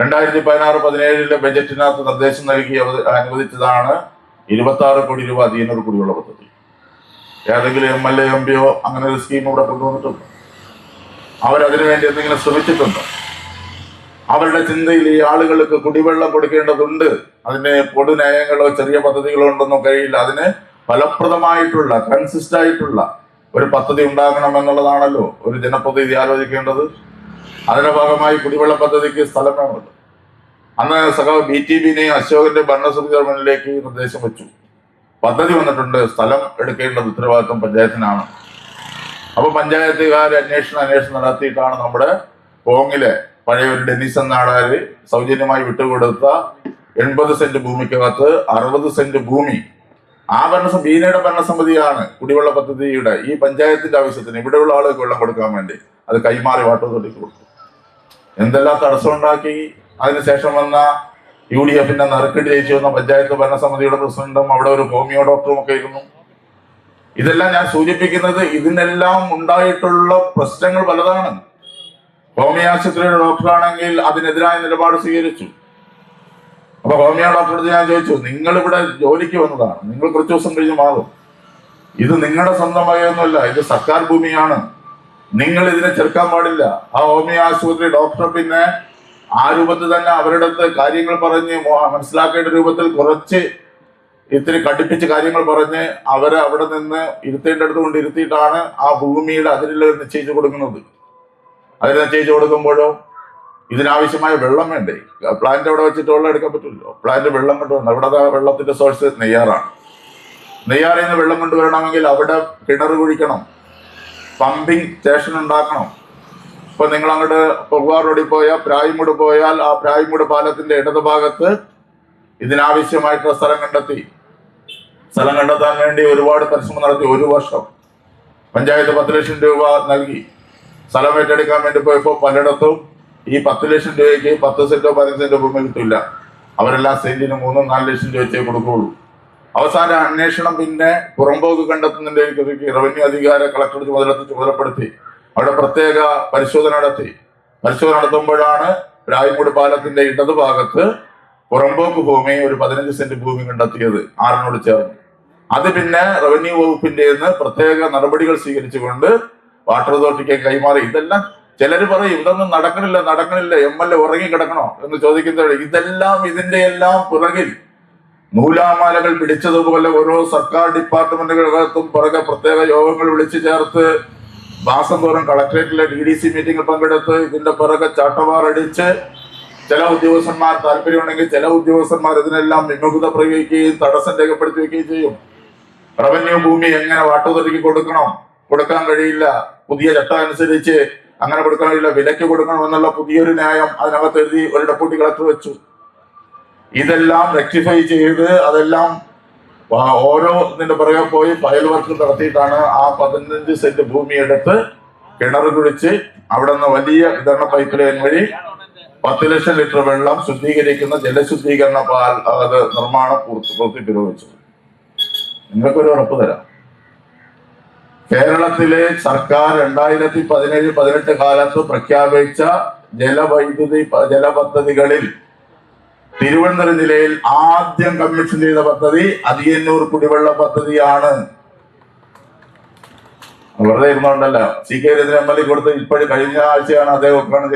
രണ്ടായിരത്തി പതിനാറ് പതിനേഴിലെ ബജറ്റിനകത്ത് നിർദ്ദേശം നൽകി അനുവദിച്ചതാണ് ഇരുപത്തി ആറ് കോടി രൂപ അധീനർ കുടിവെള്ള പദ്ധതി. ഏതെങ്കിലും എം എൽ എ എം പിയോ അങ്ങനെ ഒരു സ്കീം ഇവിടെ കൊണ്ടുവന്നിട്ടുണ്ട്. അവരതിനു വേണ്ടി എന്തെങ്കിലും ശ്രമിച്ചിട്ടുണ്ടോ. അവരുടെ ചിന്തയിൽ ഈ ആളുകൾക്ക് കുടിവെള്ളം കൊടുക്കേണ്ടതുണ്ട്. അതിന് പൊതു നയങ്ങളോ ചെറിയ പദ്ധതികളോ ഉണ്ടെന്നോ കഴിയില്ല. അതിന് ഫലപ്രദമായിട്ടുള്ള കൺസിസ്റ്റ് ആയിട്ടുള്ള ഒരു പദ്ധതി ഉണ്ടാകണം എന്നുള്ളതാണല്ലോ ഒരു ജനപ്രതിനിധി ആലോചിക്കേണ്ടത്. അതിന്റെ കുടിവെള്ള പദ്ധതിക്ക് സ്ഥലം വേണമല്ലോ അന്ന് സഖാവ് ബി ടി ബിനെ അശോകന്റെ ഭരണസമിതിയുടെ മുന്നിലേക്ക് നിർദ്ദേശം വെച്ചു. പദ്ധതി വന്നിട്ടുണ്ട് സ്ഥലം എടുക്കേണ്ടത് ഉത്തരവാദിത്വം പഞ്ചായത്തിനാണ്. അപ്പൊ പഞ്ചായത്തുകാർ അന്വേഷണം അന്വേഷണം നടത്തിയിട്ടാണ് നമ്മുടെ കോങ്ങിലെ പഴയ ഒരു ഡെന്നിസ് ആളാര് സൗജന്യമായി വിട്ടുകൊടുത്ത എൺപത് സെന്റ് ഭൂമിക്കകത്ത് അറുപത് സെന്റ് ഭൂമി. ആ ഭരണസം ബീനയുടെ ഭരണസമിതിയാണ് കുടിവെള്ള പദ്ധതിയുടെ ഈ പഞ്ചായത്തിന്റെ ആവശ്യത്തിന് ഇവിടെയുള്ള ആളുകൾക്ക് വെള്ളം കൊടുക്കാൻ വേണ്ടി. അത് കൈമാറി വാട്ടർ അതോറിറ്റിക്ക് കൊടുത്തു. എന്തെല്ലാം തടസ്സമുണ്ടാക്കി? അതിനുശേഷം വന്ന യു ഡി എഫിന്റെ നറുക്കെട്ട് ജയിച്ചു വന്ന പഞ്ചായത്ത് ഭരണസമിതിയുടെ പ്രസിഡന്റും അവിടെ ഒരു ഹോമിയോ ഡോക്ടറും ഒക്കെ ഇരുന്നു. ഇതെല്ലാം ഞാൻ സൂചിപ്പിക്കുന്നത് ഇതിനെല്ലാം ഉണ്ടായിട്ടുള്ള പ്രശ്നങ്ങൾ പലതാണ്. ഹോമിയോ ആശുപത്രിയുടെ ഡോക്ടറാണെങ്കിൽ അതിനെതിരായ നിലപാട് സ്വീകരിച്ചു. അപ്പൊ ഹോമിയോ ഡോക്ടറോട് ഞാൻ ചോദിച്ചു നിങ്ങൾ ഇവിടെ ജോലിക്ക് വന്നതാണ്. നിങ്ങൾ കുറച്ച് ദിവസം കഴിഞ്ഞ് മാറും. ഇത് നിങ്ങളുടെ സ്വന്തമായൊന്നുമല്ല ഇത് സർക്കാർ ഭൂമിയാണ്. നിങ്ങൾ ഇതിനെ ചെറുക്കാൻ പാടില്ല. ആ ഹോമിയോ ആശുപത്രി ഡോക്ടർ പിന്നെ ആ രൂപത്തിൽ തന്നെ അവരുടെ അടുത്ത് കാര്യങ്ങൾ പറഞ്ഞ് മനസ്സിലാക്കേണ്ട രൂപത്തിൽ കുറച്ച് ഇത്തിരി കടുപ്പിച്ച് കാര്യങ്ങൾ പറഞ്ഞ് അവരെ അവിടെ നിന്ന് ഇരുത്തേണ്ടടുത്ത് കൊണ്ട് ഇരുത്തിയിട്ടാണ് ആ ഭൂമിയുടെ അതിരിൽ നിശ്ചയിച്ചു കൊടുക്കുന്നത്. അതിൽ നിശ്ചയിച്ചു കൊടുക്കുമ്പോഴോ ഇതിനാവശ്യമായ വെള്ളം വേണ്ടേ? പ്ലാന്റ് അവിടെ വെച്ചിട്ട് വെള്ളം എടുക്കാൻ പറ്റില്ലല്ലോ. പ്ലാന്റ് വെള്ളം കൊണ്ടുവരണം അവിടെ വെള്ളത്തിന്റെ സോഴ്സ് നെയ്യാറാണ്. നെയ്യാറിൽ നിന്ന് വെള്ളം കൊണ്ടുവരണമെങ്കിൽ അവിടെ കിണർ കുഴിക്കണം. പമ്പിംഗ് സ്റ്റേഷൻ ഉണ്ടാക്കണം. ഇപ്പൊ നിങ്ങൾ അങ്ങോട്ട് പൊഗ്വാർ റോഡിൽ പോയാൽ പ്രായ്മൂട് പോയാൽ ആ പ്രായ്മൂട് പാലത്തിന്റെ ഇടതുഭാഗത്ത് ഇതിനാവശ്യമായിട്ടുള്ള സ്ഥലം കണ്ടെത്തി. സ്ഥലം കണ്ടെത്താൻ വേണ്ടി ഒരുപാട് പരിശ്രമം നടത്തി. ഒരു വർഷം പഞ്ചായത്ത് പത്ത് ലക്ഷം രൂപ നൽകി. സ്ഥലം ഏറ്റെടുക്കാൻ വേണ്ടി പോയപ്പോൾ പലയിടത്തും ഈ പത്ത് ലക്ഷം രൂപയ്ക്ക് പത്ത് സെന്റോ പതിനഞ്ച് സെന്റോ ഭൂമി കിട്ടില്ല. അവരെല്ലാം സെന്റിന് മൂന്നും നാല് ലക്ഷം രൂപ വെച്ചേ കൊടുക്കുകയുള്ളൂ അവസാന അന്വേഷണം പിന്നെ പുറമ്പോക്ക് കണ്ടെത്തുന്നതിന്റെ റവന്യൂ അധികാര കളക്ടർ ചുമതല ചുമതലപ്പെടുത്തി. അവിടെ പ്രത്യേക പരിശോധന നടത്തി. പരിശോധന നടത്തുമ്പോഴാണ് രായ്മൂട് പാലത്തിന്റെ ഇടതുഭാഗത്ത് പുറമ്പോക്ക് ഭൂമി ഒരു പതിനഞ്ച് സെന്റ് ഭൂമി കണ്ടെത്തിയത് ആറിനോട് ചേർന്ന്. അത് പിന്നെ റവന്യൂ വകുപ്പിന്റെ പ്രത്യേക നടപടികൾ സ്വീകരിച്ചുകൊണ്ട് വാട്ടർ അതോറിറ്റിക്ക് കൈമാറി. ഇതെല്ലാം ചിലർ പറയും ഇതൊന്നും നടക്കണില്ല നടക്കണില്ല എം എൽ എ ഉറങ്ങി കിടക്കണോ? എന്ന് ചോദിക്കുന്നവരെ ഇതെല്ലാം ഇതിന്റെ എല്ലാം പുറകിൽ നൂലാമാലകൾ പിടിച്ചതുപോലെ ഓരോ സർക്കാർ ഡിപ്പാർട്ട്മെന്റുകൾക്കും പുറകെ പ്രത്യേക യോഗങ്ങൾ വിളിച്ചു ചേർത്ത് മാസം തോറും കളക്ടറേറ്റിലെ ഡി ഡി സി മീറ്റിംഗിൽ പങ്കെടുത്ത് ഇതിന്റെ പുറകെ ചാട്ടവാറടിച്ച് ചില ഉദ്യോഗസ്ഥന്മാർ താല്പര്യമുണ്ടെങ്കിൽ ചില ഉദ്യോഗസ്ഥന്മാർ ഇതിനെല്ലാം വിമുഖത പ്രയോഗിക്കുകയും തടസ്സം രേഖപ്പെടുത്തി വെക്കുകയും ചെയ്യും. റവന്യൂ ഭൂമി എങ്ങനെ വാട്ടുതറിക്ക് കൊടുക്കണം? കൊടുക്കാൻ കഴിയില്ല. പുതിയ ചട്ടം അനുസരിച്ച് അങ്ങനെ കൊടുക്കാൻ കഴിയില്ല. വിലക്ക് കൊടുക്കണം എന്നുള്ള പുതിയൊരു ന്യായം അതിനകത്ത് എഴുതി ഒരു ഡെപ്യൂട്ടി കളക്ടർ വെച്ചു. ഇതെല്ലാം റെക്ടിഫൈ ചെയ്ത് അതെല്ലാം ഓരോ ഇതിന്റെ പുറകെ പോയി ഫയൽ വർക്ക് നടത്തിയിട്ടാണ് ആ പതിനഞ്ച് സെന്റ് ഭൂമി എടുത്ത് കിണർ കുഴിച്ച് അവിടെ നിന്ന് വലിയ വിതരണ പൈപ്പ് ലൈൻ വഴി പത്ത് ലക്ഷം ലിറ്റർ വെള്ളം ശുദ്ധീകരിക്കുന്ന ജലശുദ്ധീകരണ പാൽ അത് നിർമ്മാണം പൂർത്തി പൂർത്തി നിങ്ങൾക്കൊരു ഉറപ്പ് തരാം. കേരളത്തിലെ സർക്കാർ രണ്ടായിരത്തി പതിനേഴ് പതിനെട്ട് കാലത്ത് പ്രഖ്യാപിച്ച ജലവൈദ്യുതി ജലപദ്ധതികളിൽ തിരുവനന്തപുരം ജില്ലയിൽ ആദ്യം കമ്മീഷൻ ചെയ്ത പദ്ധതി അതിയന്നൂർ കുടിവെള്ള പദ്ധതിയാണ്. വെറുതെ ഇരുന്നോണ്ടല്ല C K Rajana M L A കൊടുത്ത് ഇപ്പോഴും കഴിഞ്ഞ ആഴ്ചയാണ് അദ്ദേഹം ഉദ്ഘാടനം